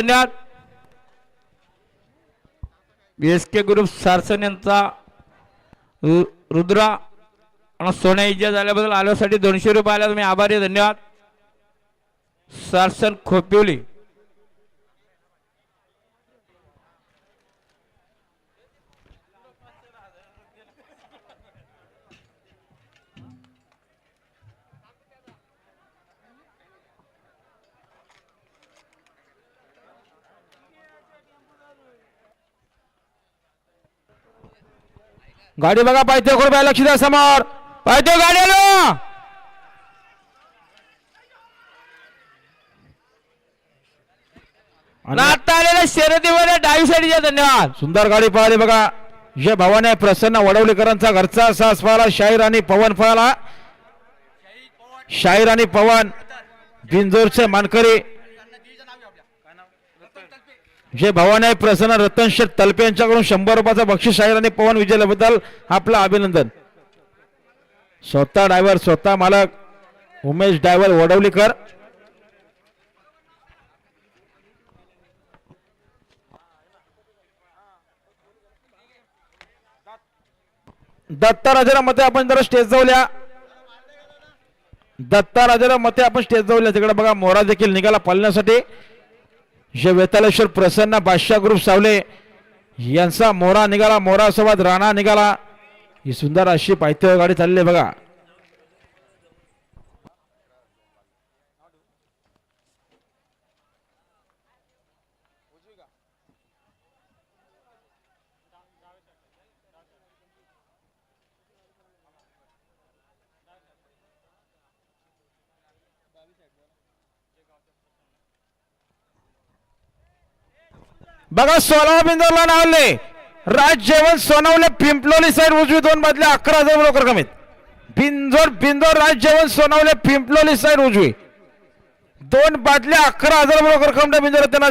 धन्यवाद. एस के ग्रुप सारसन यांचा रुद्रा आणि सोन्या इजा झाल्याबद्दल आल्यासाठी दोनशे रुपये आल्या तुम्ही आभारी धन्यवाद. सारसन खोपिवली. गाडी बघा पाहिजे कृपया लक्ष द्या समोर पाहतो गाडी आता आलेल्या शर्यतीमध्ये डावी साईडच्या धन्यवाद. सुंदर गाडी पळाली बघा. जे भावाने प्रसन्न वडवलीकरांचा घरचा सास पळाला शाहीर आणि पवन पळाला. शाहीर आणि पवन बिंजोरचे मानकरी. जय भवानी प्रसन्न रतन शेठ तलपे यांच्याकडून शंभर रुपयाचा बक्षीस शाहीर आणि पवन विजयाबद्दल आपलं अभिनंदन. स्वतः ड्रायव्हर स्वतः मालक उमेश ड्रायव्हर वडवलीकर. दत्ता राजाला मते आपण जरा स्टेज जाऊया दत्ता राजाला मते आपण स्टेज जाऊया तिकडे बघा मोरा देखील निघाला पालण्यासाठी जे वेतालेश्वर प्रसन्न बादशाह ग्रुप सावले यांचा मोरा निघाला मोरासोबत राणा निघाला. ही सुंदर अशी पायथ्य गाडी चालली आहे बघा. बघा सोलावा बिंदूरला नावले राज जेवण सोनवले पिंपलोली साईड उजवी दोन बदले अकरा हजार लोक रकमेत. बिंजोर बिंदोर राज जेवण सोनवले पिंपलोली साईड उजवी. दोन बादल्या अकरा हजार लोक रकम बिंदोर त्यांना